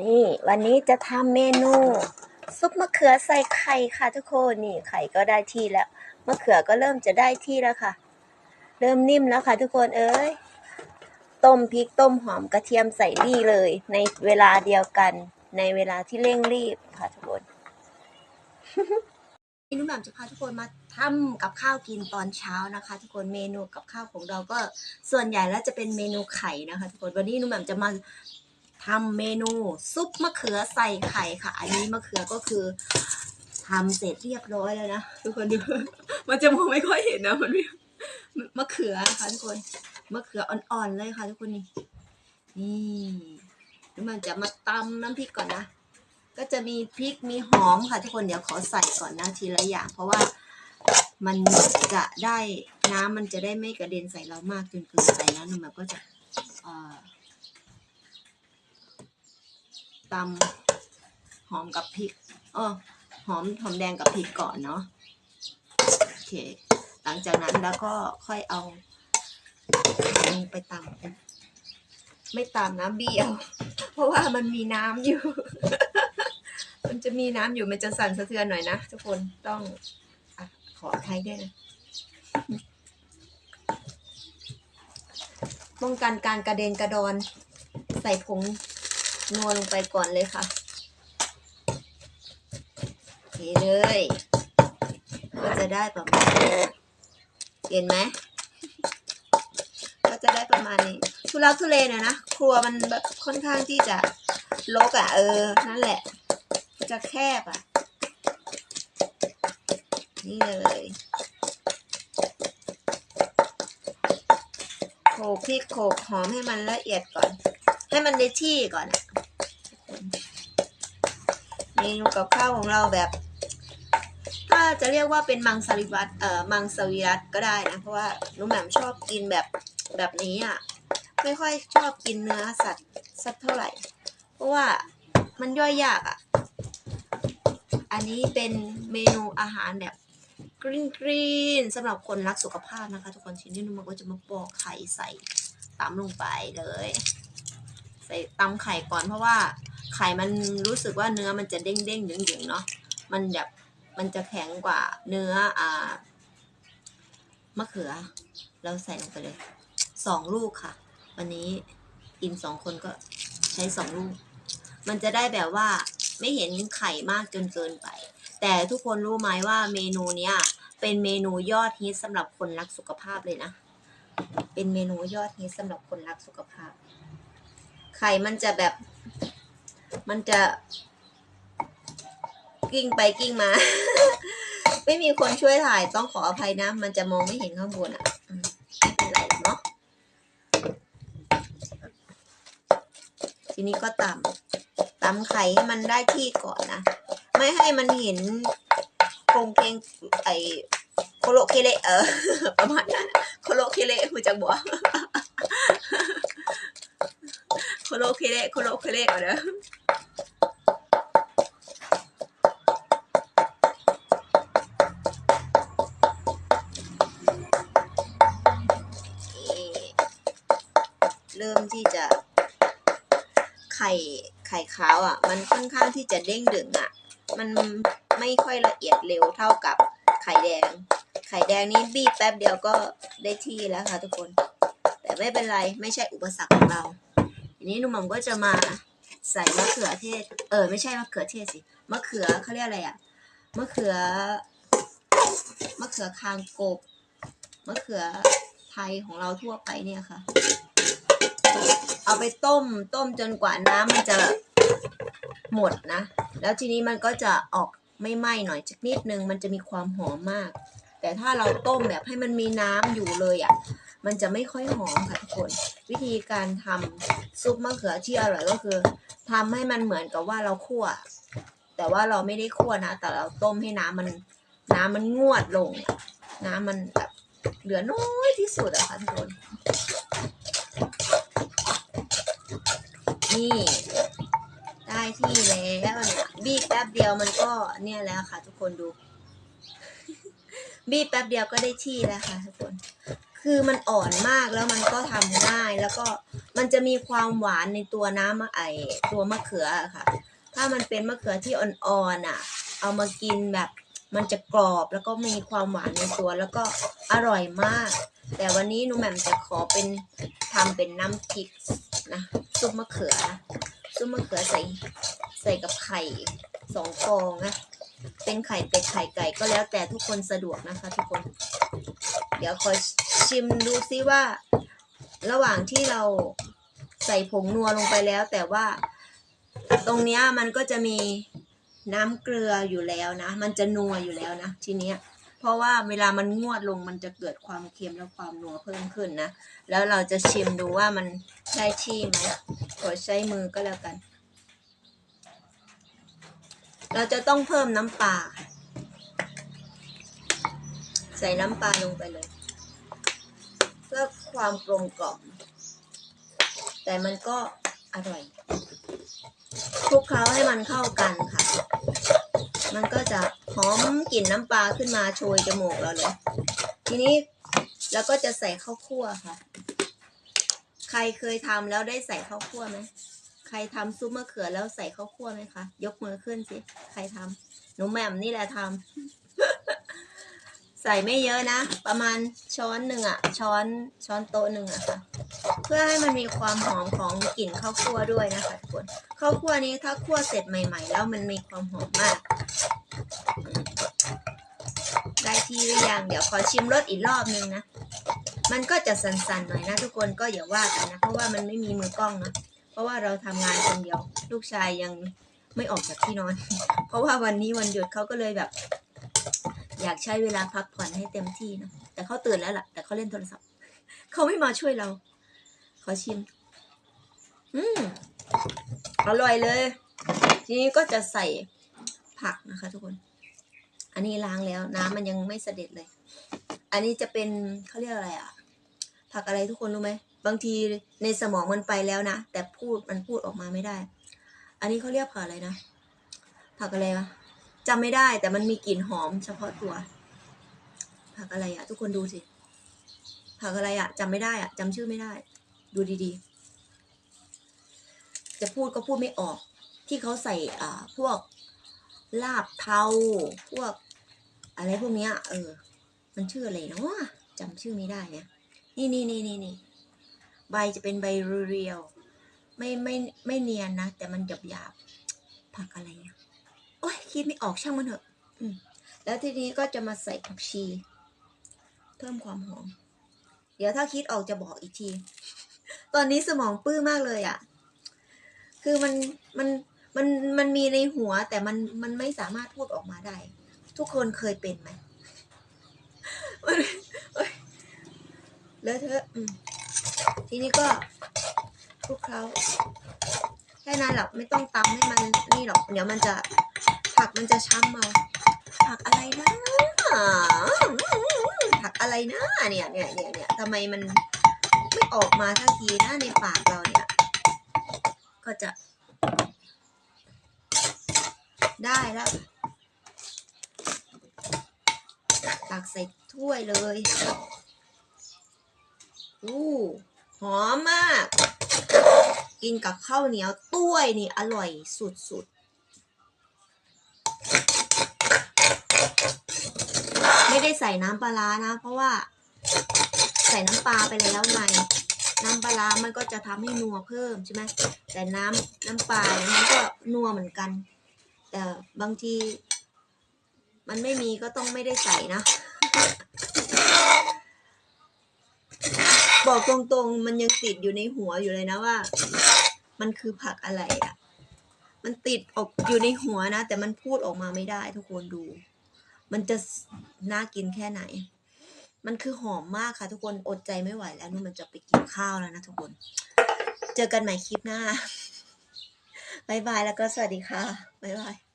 นี่วันนี้จะทำเมนู ซุปมะเขือใส่ไข่ค่ะทุกคนนี่ไข่ก็ได้ที่แล้วมะเขือก็เริ่มจะได้ที่แล้วค่ะ เริ่มนิ่มแล้วค่ะ ทุกคนเอ้ยต้มพริกต้มหอมกระเทียมใส่นี่เลย ในเวลาเดียวกัน ในเวลาที่เร่งรีบค่ะทุกคนนี่นุ่มแหม่มจะพาทุกคนมาทำกับข้าวกินตอนเช้านะคะ ทุกคนเมนูกับข้าวของเราก็ส่วนใหญ่แล้วจะเป็นเมนูไข่นะคะ ทุกคนวันนี้นุ่มแหม่มจะมา ทำเมนูซุปมะเขือใส่ไข่ค่ะ อันนี้มะเขือก็คือทำเสร็จเรียบร้อยแล้วนะทุกคนดูมันจะมองไม่ค่อยเห็นนะมันมมะเขือนะคะทุกคนมะเขืออ่อนๆเลยค่ะทุกคนนี่นี่นุ่มแหม่มจะมาตำน้ำพริกก่อนนะ ก็จะมีพริกมีหอมค่ะทุกคนเดี๋ยวขอใส่ก่อนนะทีละอย่าง เพราะว่ามันจะได้น้ำมันจะได้ไม่กระเด็นใส่เรามากจนเกินไปนะเมแบบก็จะเอ่อ ตำหอมกับพริกอ๋อหอมหอมแดงกับพริกก่อนเนาะโอเค หลังจากนั้นแล้วก็ค่อยเอาอันนี้ไปตำไม่ตำน้ำเบี้ยว เพราะว่ามันมีน้ำอยู่ มันจะมีน้ำอยู่มันจะสั่นสะเทือนหน่อยนะทุกคนต้องอขออภัยด้วยนะป้องกันการกระเด็นกระดอนใส่ผง นัวลงไปก่อนเลยค่ะโอเคเลย ก็จะได้ประมาณนี้เห็นไหมก็จะได้ประมาณนี้ ทุลักทุเลหน่อยนะ ครัวมันแบบค่อนข้างที่จะลกอะ เออ นั่นแหละ จะแคบอะ นี่เลยโขลกพริกโขลกหอมให้มันละเอียดก่อน ให้มันได้ที่ก่อนเมนูกับข้าวของเราแบบ ถ้าจะเรียกว่าเป็นมังสวิรัตเอ่อมังสวิรัตก็ได้นะเพราะว่าลุงแหม่มชอบกินแบบแบบนี้อะไม่ค่อยชอบกินเนื้อสัตว์สักเท่าไหร่ เพราะว่ามันย่อยยากอะ อันนี้เป็นเมนูอาหารแบบกรีนกรีนสำหรับคนรักสุขภาพนะคะ ทุกคนชิ้นที่นุ่มก็จะมาปอกไข่ใส่ตำลงไปเลย ตำไข่ก่อนเพราะว่าไข่มันรู้สึกว่าเนื้อมันจะเด้งเด้งๆดึงๆเนาะมันแบบมันจะแข็งกว่าเนื้ออ่ามะเขือ เราใส่ลงไปเลยสองลูกค่ะ วันนี้กินสองคนก็ใช้สองลูก มันจะได้แบบว่าไม่เห็นไข่มากจนเกินไป แต่ทุกคนรู้ไหมว่าเมนูเนี้ยเป็นเมนูยอดฮิตสำหรับคนรักสุขภาพเลยนะ เป็นเมนูยอดฮิตสำหรับคนรักสุขภาพ ไข่มันจะแบบ มันจะ กิ้งไปกิ้งมา ไม่มีคนช่วยถ่ายต้องขออภัยนะ มันจะมองไม่เห็นข้างบนอะไม่เป็นไรเนาะทีนี้ก็ตำตำไข่ให้มันได้ที่ก่อนนะ ไม่ให้มันเห็นโครงเคงไอโคโลเคเลเออประมาณนั้นโคโลเคเลคุณจักบอก โคโล เคเลโคโลเคเลก่อนเด้อเริ่มที่จะ ไข่ไข่ขาวอะ มันค่อนข้างที่จะเด้งดึงอะ มันไม่ค่อยละเอียดเร็วเท่ากับไข่แดง ไข่แดงนี้บีบแป๊บเดียวก็ได้ที่แล้วค่ะทุกคน แต่ไม่เป็นไรไม่ใช่อุปสรรคของเรา นี้หนุ่มหม่อมก็จะมาใส่มะเขือเทศ เออ ไม่ใช่มะเขือเทศสิ มะเขือเขาเรียกอะไรอะมะเขือ มะเขือคางกบ มะเขือไทยของเราทั่วไปเนี่ยค่ะ เอาไปต้ม ต้มจนกว่าน้ำมันจะหมดนะ แล้วทีนี้มันก็จะออกไม่ไหม้หน่อยสักนิดนึง มันจะมีความหอมมาก แต่ถ้าเราต้มแบบให้มันมีน้ำอยู่เลยอะ่ะ มันจะไม่ค่อยหอมค่ะทุกคน วิธีการทำซุปมะเขือที่อร่อยก็คือทำให้มันเหมือนกับว่าเราคั่ว แต่ว่าเราไม่ได้คั่วนะ แต่เราต้มให้น้ำมัน น้ำมันงวดลง น้ำมันแบบเหลือน้อยที่สุดอะค่ะทุกคน นี่ได้ที่แล้วเนี่ยบีบแป๊บเดียวมันก็เนี่ยแล้วค่ะ ทุกคนดู บีบแป๊บเดียวก็ได้ที่แล้วค่ะทุกคน คือมันอ่อนมากแล้วมันก็ทำง่าย แล้วก็มันจะมีความหวานในตัวน้ำมะไอตัวมะเขืออะค่ะ ถ้ามันเป็นมะเขือที่อ่อนๆอะ เอามากินแบบ มันจะกรอบแล้วก็มีความหวานในตัวแล้วก็อร่อยมาก แต่วันนี้หนูแหม่มจะขอเป็นทำเป็นน้ำพริกนะซุปมะเขือนะซุปมะเขือใส่ใส่กับไข่สองฟองนะเป็นไข่เป็ดไข่ไก่ก็แล้วแต่ทุกคนสะดวกนะคะ ทุกคน เดี๋ยวขอย ชิมดูซิว่า ระหว่างที่เราใส่ผงนัวลงไปแล้ว แต่ว่าตรงเนี้ยมันก็จะมีน้ำเกลืออยู่แล้วนะ มันจะนัวอยู่แล้วนะ ทีเนี้ย เพราะว่าเวลามันงวดลงมันจะเกิดความเค็มและความนัวเพิ่มขึ้นนะ แล้วเราจะชิมดูว่ามันได้ที่ไหมขอใช้มือก็แล้วกัน เราจะต้องเพิ่มน้ำปลาใส่น้ำปลาลงไปเลย ความกลมกล่อม แต่มันก็อร่อยคลุกเคล้าให้มันเข้ากันค่ะ มันก็จะหอมกลิ่นน้ำปลาขึ้นมาโชยจมูกเราเลย ทีนี้เราก็จะใส่ข้าวคั่วค่ะ ใครเคยทำแล้วได้ใส่ข้าวคั่วไหมใครทำซุปมะเขือแล้วใส่ข้าวคั่วไหมคะ ยกมือขึ้นสิ ใครทำหนูแหม่มนี่แหละทำ ใส่ไม่เยอะนะ ประมาณช้อนหนึ่งอะช้อนช้อนโต๊ะหนึ่งอะค่ะ เพื่อให้มันมีความหอมของกลิ่นข้าวคั่วด้วยนะคะทุกคนข้าวคั่วนี้ถ้าคั่วเสร็จใหม่ ๆ แล้วมันมีความหอมมาก ได้ที่หรือยังเดี๋ยวขอชิมรสอีกรอบนึงนะ มันก็จะสันๆหน่อยนะ ทุกคนก็อย่าว่ากันนะ เพราะว่ามันไม่มีมือกล้องนะเพราะว่าเราทำงานคนเดียว ลูกชายยังไม่ออกจากที่นอน เพราะว่าวันนี้วันหยุดเขาก็เลยแบบ อยากใช้เวลาพักผ่อนให้เต็มที่นะแต่เขาตื่นแล้วล่ะ แต่เขาเล่นโทรศัพท์ เขาไม่มาช่วยเรา ขอชิม อืมอร่อยเลย ทีนี้ก็จะใส่ผักนะคะ ทุกคน อันนี้ล้างแล้วน้ำมันยังไม่เสด็จเลย อันนี้จะเป็นเขาเรียกอะไรอะ ผักอะไรทุกคนรู้ไหมบางทีในสมองมันไปแล้วนะแต่พูดมันพูดออกมาไม่ได้ อันนี้เขาเรียกผักอะไรนะผักอะไรวะ จำไม่ได้แต่มันมีกลิ่นหอมเฉพาะตัว ผักอะไรอะทุกคนดูสิ ผักอะไรอะจำไม่ได้อะจำชื่อไม่ได้ ดูดีๆ จะพูดก็พูดไม่ออก ที่เขาใส่อ่าพวกลาบเทาพวก อะไรพวกเนี้ย เออ มันชื่ออะไรเนาะจำชื่อไม่ได้เนี่ยนี่นี่นี่นี่นี่ใบจะเป็นใบเรียวไม่ไม่ไม่เนียนนะ แต่มันหยาบหยาบผักอะไรเนี่ยโอ้ย คิดไม่ออกช่างมันเถอะแล้วทีนี้ก็จะมาใส่ผักชี เพิ่มความหอม เดี๋ยวถ้าคิดออกจะบอกอีกที ตอนนี้สมองปื้อมากเลยอะ่ะ คือมันมันมันมันมีในหัวแต่มันมันไม่สามารถพูดออกมาได้ ทุกคนเคยเป็นไหมมันเอ้ยเลอทีนี้ก็คลุกเคล้าแค่นั้นหรอกไม่ต้องตำให้มันนี่หรอก เดี๋ยวมันจะ ผักมันจะช้ำเอาผักอะไรนะผักอะไรนะเนี่ยเนี่ยเนี่ยเนี่ยทำไมมันไม่ออกมาทันทีนะในปากเราเนี่ย ก็จะ ได้แล้วตักใส่ถ้วยเลยอู้หอมมาก กินกับข้าวเหนียวต้วยนี่อร่อยสุด ไม่ได้ใส่น้ำปลานะ เพราะว่า ใส่น้ำปลาไปแล้วไงน้ำปลาร้ามันก็จะทำให้นัวเพิ่มใช่ไหมแต่น้ำน้ำปลาเนี่ยมันก็นัวเหมือนกัน แต่บางที มันไม่มีก็ต้องไม่ได้ใส่นะ บอกตรงๆ มันยังติดอยู่ในหัวอยู่เลยนะว่า มันคือผักอะไรอะ่ะ มันติดออกอยู่ในหัวนะ แต่มันพูดออกมาไม่ได้ทุกคนดู มันจะน่ากินแค่ไหน มันคือหอมมากค่ะ ทุกคนอดใจไม่ไหวแล้วนุ่นมันจะไปกินข้าวแล้วนะทุกคน เจอกันใหม่คลิปหน้าบ๊ายบายแล้วก็สวัสดีค่ะบ๊ายบาย